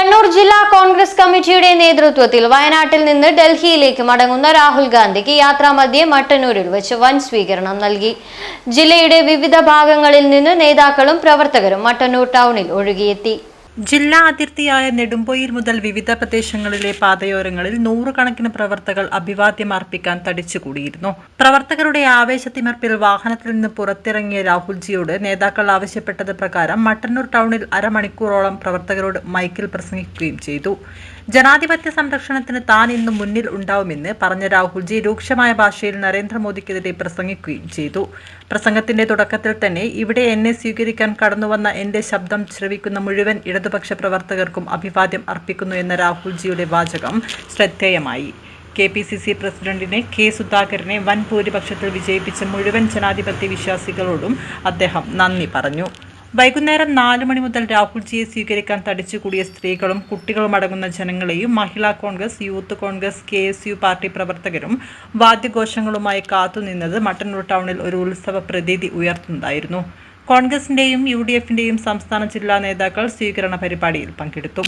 കണ്ണൂർ ജില്ലാ കോൺഗ്രസ് കമ്മിറ്റിയുടെ നേതൃത്വത്തിൽ വയനാട്ടിൽ നിന്ന് ഡൽഹിയിലേക്ക് മടങ്ങുന്ന രാഹുൽ ഗാന്ധിക്ക് യാത്രാമധ്യേ മട്ടന്നൂരിൽ വെച്ച് വൻ സ്വീകരണം നൽകി. ജില്ലയുടെ വിവിധ ഭാഗങ്ങളിൽ നിന്ന് നേതാക്കളും പ്രവർത്തകരും മട്ടന്നൂർ ടൗണിൽ ഒഴുകിയെത്തി. ജില്ലാ അതിർത്തിയായ നെടുമ്പൊയിൽ മുതൽ വിവിധ പ്രദേശങ്ങളിലെ പാതയോരങ്ങളിൽ നൂറുകണക്കിന് പ്രവർത്തകർ അഭിവാദ്യം അർപ്പിക്കാൻ തടിച്ചുകൂടിയിരുന്നു. പ്രവർത്തകരുടെ ആവേശത്തിമർപ്പിൽ വാഹനത്തിൽ നിന്ന് പുറത്തിറങ്ങിയ രാഹുൽജിയോട് നേതാക്കൾ ആവശ്യപ്പെട്ടത് പ്രകാരം മട്ടന്നൂർ ടൗണിൽ അരമണിക്കൂറോളം പ്രവർത്തകരോട് മൈക്കിൽ പ്രസംഗിക്കുകയും ചെയ്തു. ജനാധിപത്യ സംരക്ഷണത്തിന് താൻ ഇന്നും മുന്നിൽ ഉണ്ടാവുമെന്ന് പറഞ്ഞ രാഹുൽജി രൂക്ഷമായ ഭാഷയിൽ നരേന്ദ്രമോദിക്കെതിരെ പ്രസംഗിക്കുകയും ചെയ്തു. പ്രസംഗത്തിന്റെ തുടക്കത്തിൽ തന്നെ ഇവിടെ എന്നെ സ്വീകരിക്കാൻ കടന്നുവന്ന എന്റെ ശബ്ദം ശ്രവിക്കുന്ന മുഴുവൻ ഇടതുപക്ഷ പ്രവർത്തകർക്കും അഭിവാദ്യം അർപ്പിക്കുന്നു എന്ന രാഹുൽജിയുടെ വാചകം ശ്രദ്ധേയമായി. കെ പി സി സി പ്രസിഡന്റിനെ കെ സുധാകരനെ വൻ ഭൂരിപക്ഷത്തിൽ വിജയിപ്പിച്ച മുഴുവൻ ജനാധിപത്യ വിശ്വാസികളോടും അദ്ദേഹം നന്ദി പറഞ്ഞു. വൈകുന്നേരം നാലു മണി മുതൽ രാഹുൽജിയെ സ്വീകരിക്കാൻ തടിച്ചുകൂടിയ സ്ത്രീകളും കുട്ടികളും അടങ്ങുന്ന ജനങ്ങളെയും Mahila Congress youth Congress K S U party പ്രവർത്തകരും വാദ്യഘോഷങ്ങളുമായി കാത്തുനിന്നത് മട്ടന്നൂർ ടൗണിൽ ഒരു ഉത്സവ പ്രതീതി ഉയർത്തുന്നതായിരുന്നു. കോൺഗ്രസിന്റെയും യു സംസ്ഥാന ജില്ലാ നേതാക്കൾ സ്വീകരണ പരിപാടിയിൽ പങ്കെടുത്തു.